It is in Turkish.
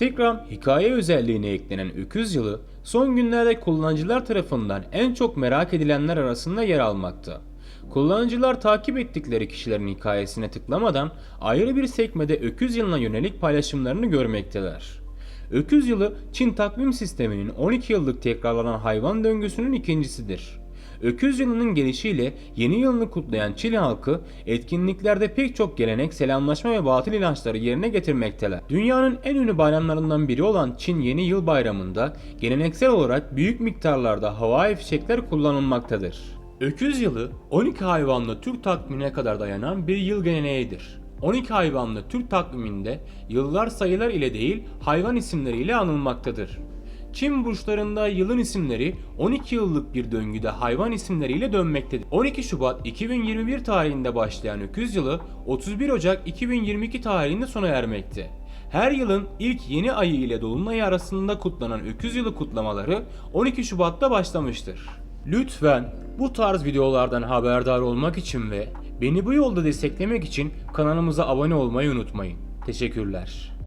Instagram hikaye özelliğine eklenen öküz yılı son günlerde kullanıcılar tarafından en çok merak edilenler arasında yer almakta. Kullanıcılar takip ettikleri kişilerin hikayesine tıklamadan ayrı bir sekmede öküz yılına yönelik paylaşımlarını görmekteler. Öküz yılı Çin takvim sisteminin 12 yıllık tekrarlanan hayvan döngüsünün ikincisidir. Öküz yılının gelişiyle yeni yılını kutlayan Çin halkı etkinliklerde pek çok gelenek, selamlaşma ve batıl inançları yerine getirmekteler. Dünyanın en ünlü bayramlarından biri olan Çin Yeni Yıl Bayramı'nda geleneksel olarak büyük miktarlarda havai fişekler kullanılmaktadır. Öküz yılı 12 hayvanlı Türk takvimine kadar dayanan bir yıl geleneğidir. 12 hayvanlı Türk takviminde yıllar sayılar ile değil hayvan isimleriyle anılmaktadır. Çin burçlarında yılın isimleri 12 yıllık bir döngüde hayvan isimleriyle dönmektedir. 12 Şubat 2021 tarihinde başlayan öküz yılı 31 Ocak 2022 tarihinde sona ermekte. Her yılın ilk yeni ayı ile dolunay arasında kutlanan öküz yılı kutlamaları 12 Şubat'ta başlamıştır. Lütfen bu tarz videolardan haberdar olmak için ve beni bu yolda desteklemek için kanalımıza abone olmayı unutmayın. Teşekkürler.